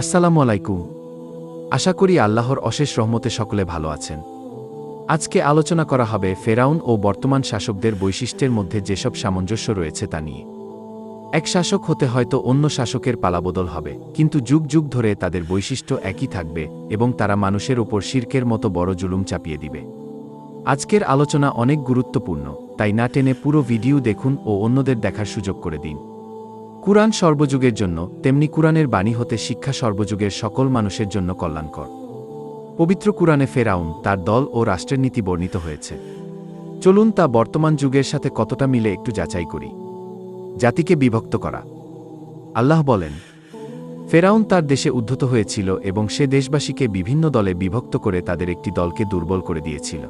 আসসালামু আলাইকুম। আশা করি আল্লাহর অশেষ রহমতে সকলে ভালো আছেন। আজকে আলোচনা করা হবে ফেরাউন ও বর্তমান শাসকদের বৈশিষ্ট্যের মধ্যে যেসব সামঞ্জস্য রয়েছে তা নিয়ে। এক শাসক হতে হয়তো অন্য শাসকের পালাবদল হবে, কিন্তু যুগ যুগ ধরে তাদের বৈশিষ্ট্য একই থাকবে এবং তারা মানুষের ওপর শির্কের মতো বড় জুলুম চাপিয়ে দিবে। আজকের আলোচনা অনেক গুরুত্বপূর্ণ, তাই না টেনে পুরো ভিডিও দেখুন ও অন্যদের দেখার সুযোগ করে দিন। কুরআন সর্বযুগের জন্য, তেমনি কুরআনের বাণী হতে শিক্ষা সর্বযুগের সকল মানুষের জন্য কল্যাণকর। পবিত্র কুরআনে ফেরাউন তার দল ও রাষ্ট্রের নীতি বর্ণিত হয়েছে। চলুন তা বর্তমান যুগের সাথে কতটা মিলে একটু যাচাই করি। জাতিকে বিভক্ত করা। আল্লাহ বলেন, ফেরাউন তার দেশে উদ্ধত হয়েছিল এবং সে দেশবাসীকে বিভিন্ন দলে বিভক্ত করে তাদের একটি দলকে দুর্বল করে দিয়েছিল।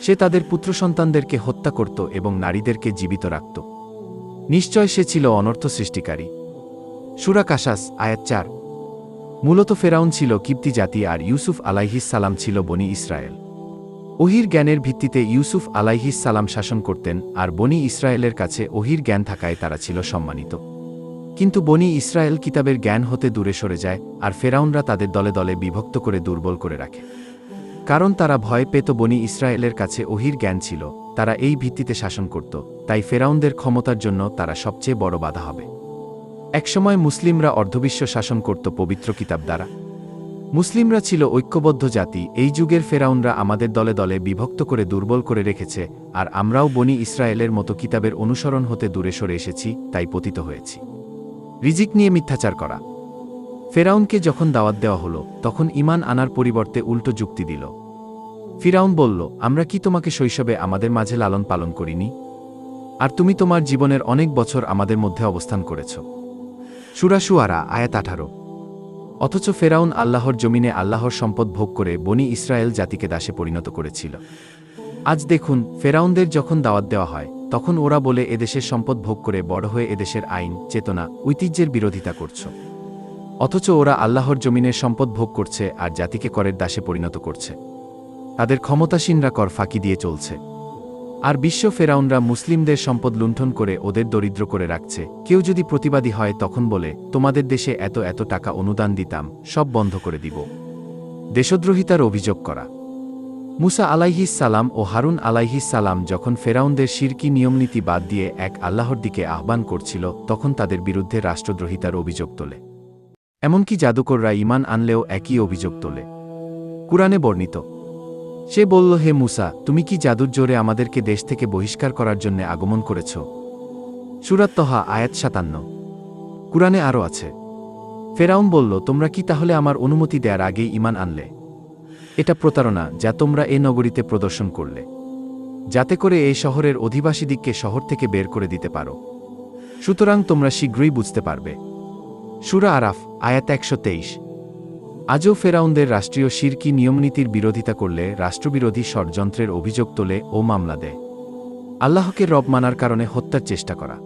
সে তাদের পুত্র সন্তানদেরকে হত্যা করত এবং নারীদেরকে জীবিত রাখত। নিশ্চয় সে ছিল অনর্থ সৃষ্টিকারী। সুরা কাসাস আয়াত চার। মূলত ফেরাউন ছিল কিপ্তি জাতি আর ইউসুফ আলাইহিস সালাম ছিল বনি ইসরায়েল। ওহির জ্ঞানের ভিত্তিতে ইউসুফ আলাইহিস সালাম শাসন করতেন আর বনি ইসরায়েলের কাছে ওহির জ্ঞান থাকায় তারা ছিল সম্মানিত। কিন্তু বনি ইসরায়েল কিতাবের জ্ঞান হতে দূরে সরে যায় আর ফেরাউনরা তাদের দলে দলে বিভক্ত করে দুর্বল করে রাখে। কারণ তারা ভয় পেত বনি ইসরায়েলের কাছে ওহির জ্ঞান ছিল, তারা এই ভিত্তিতে শাসন করত, তাই ফেরাউনদের ক্ষমতার জন্য তারা সবচেয়ে বড় বাধা হবে। একসময় মুসলিমরা অর্ধবিশ্ব শাসন করত পবিত্র কিতাব দ্বারা। মুসলিমরা ছিল ঐক্যবদ্ধ জাতি, এই যুগের ফেরাউনরা আমাদের দলে দলে বিভক্ত করে দুর্বল করে রেখেছে, আর আমরাও বনি ইসরায়েলের মতো কিতাবের অনুসরণ হতে দূরে সরে এসেছি, তাই পতিত হয়েছি। রিজিক নিয়ে মিথ্যাচার করা। ফেরাউনকে যখন দাওয়াত দেওয়া হলো, তখন ইমান আনার পরিবর্তে উল্টো যুক্তি দিল। ফিরাউন বলল, আমরা কি তোমাকে শৈশবে আমাদের মাঝে লালন পালন করিনি? আর তুমি তোমার জীবনের অনেক বছর আমাদের মধ্যে অবস্থান করেছ। সুরাসুয়ারা আয়াত আঠারো। অথচ ফেরাউন আল্লাহর জমিনে আল্লাহর সম্পদ ভোগ করে বনি ইসরায়েল জাতিকে দাসে পরিণত করেছিল। আজ দেখুন, ফেরাউনদের যখন দাওয়াত দেওয়া হয়, তখন ওরা বলে, এদেশের সম্পদ ভোগ করে বড় হয়ে এদেশের আইন, চেতনা, ঐতিহ্যের বিরোধিতা করছ। অথচ ওরা আল্লাহর জমিনের সম্পদ ভোগ করছে আর জাতিকে করের দাসে পরিণত করছে। তাদের ক্ষমতাসীনরা কর ফাঁকি দিয়ে চলছে। আর বিশ্ব ফেরাউনরা মুসলিমদের সম্পদ লুণ্ঠন করে ওদের দরিদ্র করে রাখছে। কেউ যদি প্রতিবাদী হয়, তখন বলে, তোমাদের দেশে এত এত টাকা অনুদান দিতাম, সব বন্ধ করে দিব। দেশদ্রোহিতার অভিযোগ করা। মুসা আলাইহিস সালাম ও হারুন আলাইহিস সালাম যখন ফেরাউনদের শিরকি নিয়মনীতি বাদ দিয়ে এক আল্লাহর দিকে আহ্বান করছিল, তখন তাদের বিরুদ্ধে রাষ্ট্রদ্রোহিতার অভিযোগ তোলে। এমনকি জাদুকররা ইমান আনলেও একই অভিযোগ তোলে। কুরআনে বর্ণিত, সে বলল, হে মুসা, তুমি কি জাদুর জোরে আমাদেরকে দেশ থেকে বহিষ্কার করার জন্য আগমন করেছ? সুরাত্তহা আয়াত সাতান্ন। কুরআনে আরও আছে, ফেরাউন বলল, তোমরা কি তাহলে আমার অনুমতি দেওয়ার আগেই ইমান আনলে? এটা প্রতারণা যা তোমরা এ নগরীতে প্রদর্শন করলে। যাতে করে এই শহরের অধিবাসীদিককে শহর থেকে বের করে দিতে পারো। সুতরাং তোমরা শীঘ্রই বুঝতে পারবে। সুরা আরাফ, আয়াত একশো তেইশ। আজও ফেরাউনদের রাষ্ট্রীয় শিরকি নিয়মনীতির বিরোধিতা করলে রাষ্ট্রবিরোধী ষড়যন্ত্রের অভিযোগ তোলে ও মামলা দেয়। আল্লাহকে রব মানার কারণে হত্যার চেষ্টা করা।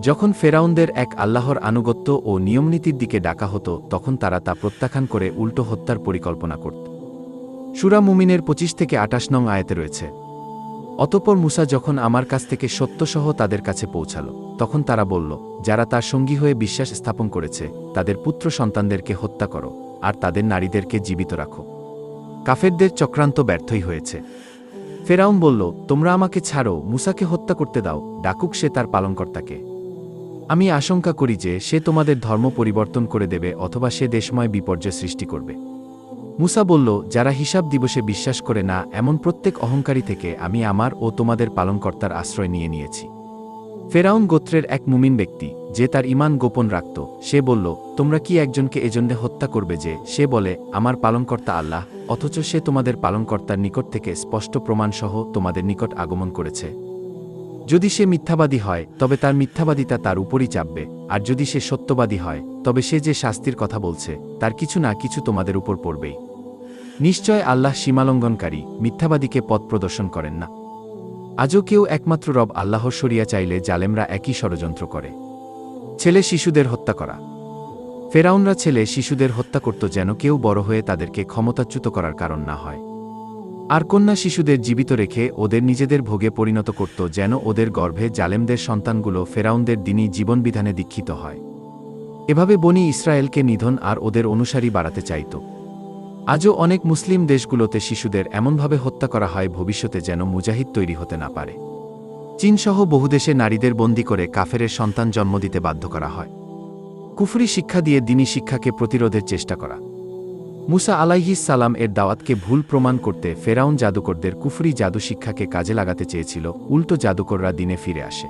যখন ফেরাউনদের এক আল্লাহর আনুগত্য ও নিয়মনীতির দিকে ডাকা হতো, তখন তারা তা প্রত্যাখ্যান করে উল্টো হত্যার পরিকল্পনা করত। সুরা মুমিনের পঁচিশ থেকে আটাশ নং আয়াতে রয়েছে অতপর মুসা যখন আমার কাছ থেকে সত্যসহ তাদের কাছে পৌঁছাল, তখন তারা বলল, যারা তার সঙ্গী হয়ে বিশ্বাস স্থাপন করেছে, তাদের পুত্র সন্তানদেরকে হত্যা করো, আর তাদের নারীদেরকে জীবিত রাখো। কাফেরদের চক্রান্ত ব্যর্থই হয়েছে। ফেরাউন বলল, তোমরা আমাকে ছাড়ো, মুসাকে হত্যা করতে দাও, ডাকুক সে তার পালনকর্তাকে। আমি আশঙ্কা করি যে, সে তোমাদের ধর্ম পরিবর্তন করে দেবে অথবা সে দেশময় বিপর্যয় সৃষ্টি করবে। মুসা বলল, যারা হিসাব দিবসে বিশ্বাস করে না, এমন প্রত্যেক অহংকারী থেকে আমি আমার ও তোমাদের পালনকর্তার আশ্রয় নিয়ে নিয়েছি। ফেরাউন গোত্রের এক মুমিন ব্যক্তি, যে তার ইমান গোপন রাখত, সে বলল, তোমরা কি একজনকে এজন্যে হত্যা করবে যে, সে বলে, আমার পালনকর্তা আল্লাহ, অথচ সে তোমাদের পালনকর্তার নিকট থেকে স্পষ্ট প্রমাণসহ তোমাদের নিকট আগমন করেছে। যদি সে মিথ্যাবাদী হয়, তবে তার মিথ্যাবাদিতা তার উপরই চাপবে, আর যদি সে সত্যবাদী হয়, তবে সে যে শাস্তির কথা বলছে, তার কিছু না কিছু তোমাদের উপর পড়বেই। নিশ্চয় আল্লাহ সীমালঙ্ঘনকারী, মিথ্যাবাদীকে পথ প্রদর্শন করেন না। আজও কেউ একমাত্র রব আল্লাহর সরিয়া চাইলে জালেমরা একই ষড়যন্ত্র করে। ছেলে শিশুদের হত্যা করা। ফেরাউনরা ছেলে শিশুদের হত্যা করত যেন কেউ বড় হয়ে তাদেরকে ক্ষমতাচ্যুত করার কারণ না হয়। আর কন্যা শিশুদের জীবিত রেখে ওদের নিজেদের ভোগে পরিণত করত যেন ওদের গর্ভে জালেমদের সন্তানগুলো ফেরাউনদের দিনই জীবনবিধানে দীক্ষিত হয়। এভাবে বনি ইসরায়েলকে নিধন আর ওদের অনুসারী বাড়াতে চাইত। আজও অনেক মুসলিম দেশগুলোতে শিশুদের এমনভাবে হত্যা করা হয় ভবিষ্যতে যেন মুজাহিদ তৈরি হতে না পারে। চীনসহ বহু দেশে নারীদের বন্দী করে কাফেরের সন্তান জন্ম দিতে বাধ্য করা হয়। কুফরি শিক্ষা দিয়ে দিনী শিক্ষাকে প্রতিরোধের চেষ্টা করা। মুসা আলাইহিস সালাম এর দাওয়াতকে ভুল প্রমাণ করতে ফেরাউন জাদুকরদের কুফরি জাদু শিক্ষাকে কাজে লাগাতে চেয়েছিল, উল্টো জাদুকররা দিনে ফিরে আসে।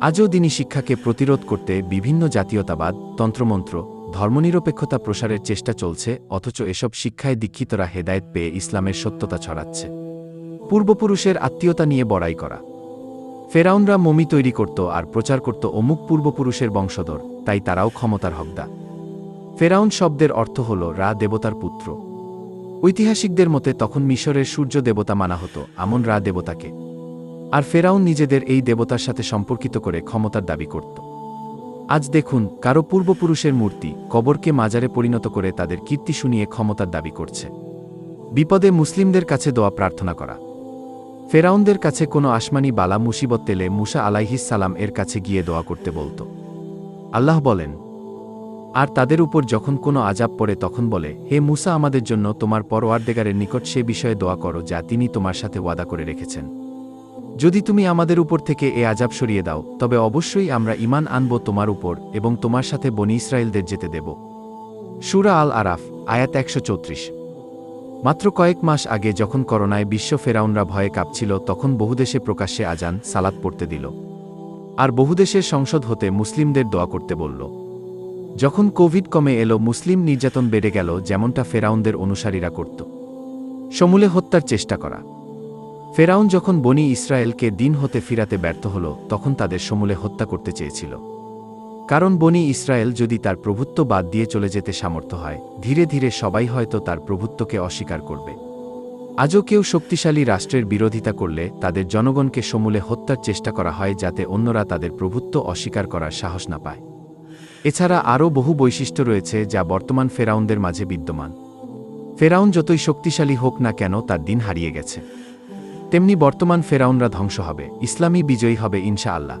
আজও দিনী শিক্ষাকে প্রতিরোধ করতে বিভিন্ন জাতীয়তাবাদ, তন্ত্রমন্ত্র ধর্মনিরপেক্ষতা প্রসারের চেষ্টা চলছে, অথচ এসব শিক্ষায় দীক্ষিতরা হেদায়েত পেয়ে ইসলামের সত্যতা ছড়াচ্ছে। পূর্বপুরুষের আত্মীয়তা নিয়ে বড়াই করা। ফেরাউনরা মমি তৈরি করত আর প্রচার করত অমুক পূর্বপুরুষের বংশধর, তাই তারাও ক্ষমতার হকদা ফেরাউন শব্দের অর্থ হল রা দেবতার পুত্র। ঐতিহাসিকদের মতে তখন মিশরের সূর্য দেবতা মানা হতো, আমন রা দেবতাকে। আর ফেরাউন নিজেদের এই দেবতার সাথে সম্পর্কিত করে ক্ষমতার দাবি করত। আজ দেখুন, কারও পূর্বপুরুষের মূর্তি কবরকে মাজারে পরিণত করে তাদের কীর্তি শুনিয়ে ক্ষমতার দাবি করছে। বিপদে মুসলিমদের কাছে দোয়া প্রার্থনা করা। ফেরাউনদের কাছে কোনো আসমানি বালা মুসিবত তেলে মুসা সালাম এর কাছে গিয়ে দোয়া করতে বলত। আল্লাহ বলেন, আর তাদের উপর যখন কোনো আজাব পড়ে তখন বলে, হে মুসা আমাদের জন্য তোমার পরওয়ারদেগারের নিকট সে বিষয়ে দোয়া করো যা তিনি তোমার সাথে ওয়াদা করে রেখেছেন। যদি তুমি আমাদের উপর থেকে এ আজাব সরিয়ে দাও, তবে অবশ্যই আমরা ইমান আনব তোমার উপর এবং তোমার সাথে বনি ইসরায়েলদের যেতে দেব। সুরা আল আরাফ আয়াত একশো চৌত্রিশ। মাত্র কয়েক মাস আগে যখন করোনায় বিশ্ব ফেরাউনরা ভয়ে কাঁপছিল, তখন বহুদেশে প্রকাশ্যে আজান সালাত পড়তে দিল। আর বহুদেশের সংসদ হতে মুসলিমদের দোয়া করতে বলল। যখন কোভিড কমে এলো, মুসলিম নির্যাতন বেড়ে গেল, যেমনটা ফেরাউনদের অনুসারীরা করত। সমূলে হত্যার চেষ্টা করা। ফেরাউন যখন বনি ইসরায়েলকে দিন হতে ফিরাতে ব্যর্থ হল, তখন তাদের সমূলে হত্যা করতে চেয়েছিল। কারণ বনি ইসরায়েল যদি তার প্রভুত্ব বাদ দিয়ে চলে যেতে সামর্থ্য হয়, ধীরে ধীরে সবাই হয়তো তার প্রভুত্বকে অস্বীকার করবে। আজও কেউ শক্তিশালী রাষ্ট্রের বিরোধিতা করলে তাদের জনগণকে সমূলে হত্যার চেষ্টা করা হয় যাতে অন্যরা তাদের প্রভুত্ব অস্বীকার করার সাহস না পায়। এছাড়া আরও বহু বৈশিষ্ট্য রয়েছে যা বর্তমান ফেরাউনদের মাঝে বিদ্যমান। ফেরাউন যতই শক্তিশালী হোক না কেন, তার দিন হারিয়ে গেছে। তেমনি বর্তমান ফেরাউনরা ধ্বংস হবে ইসলামী বিজয়ী হবে ইনশা আল্লাহ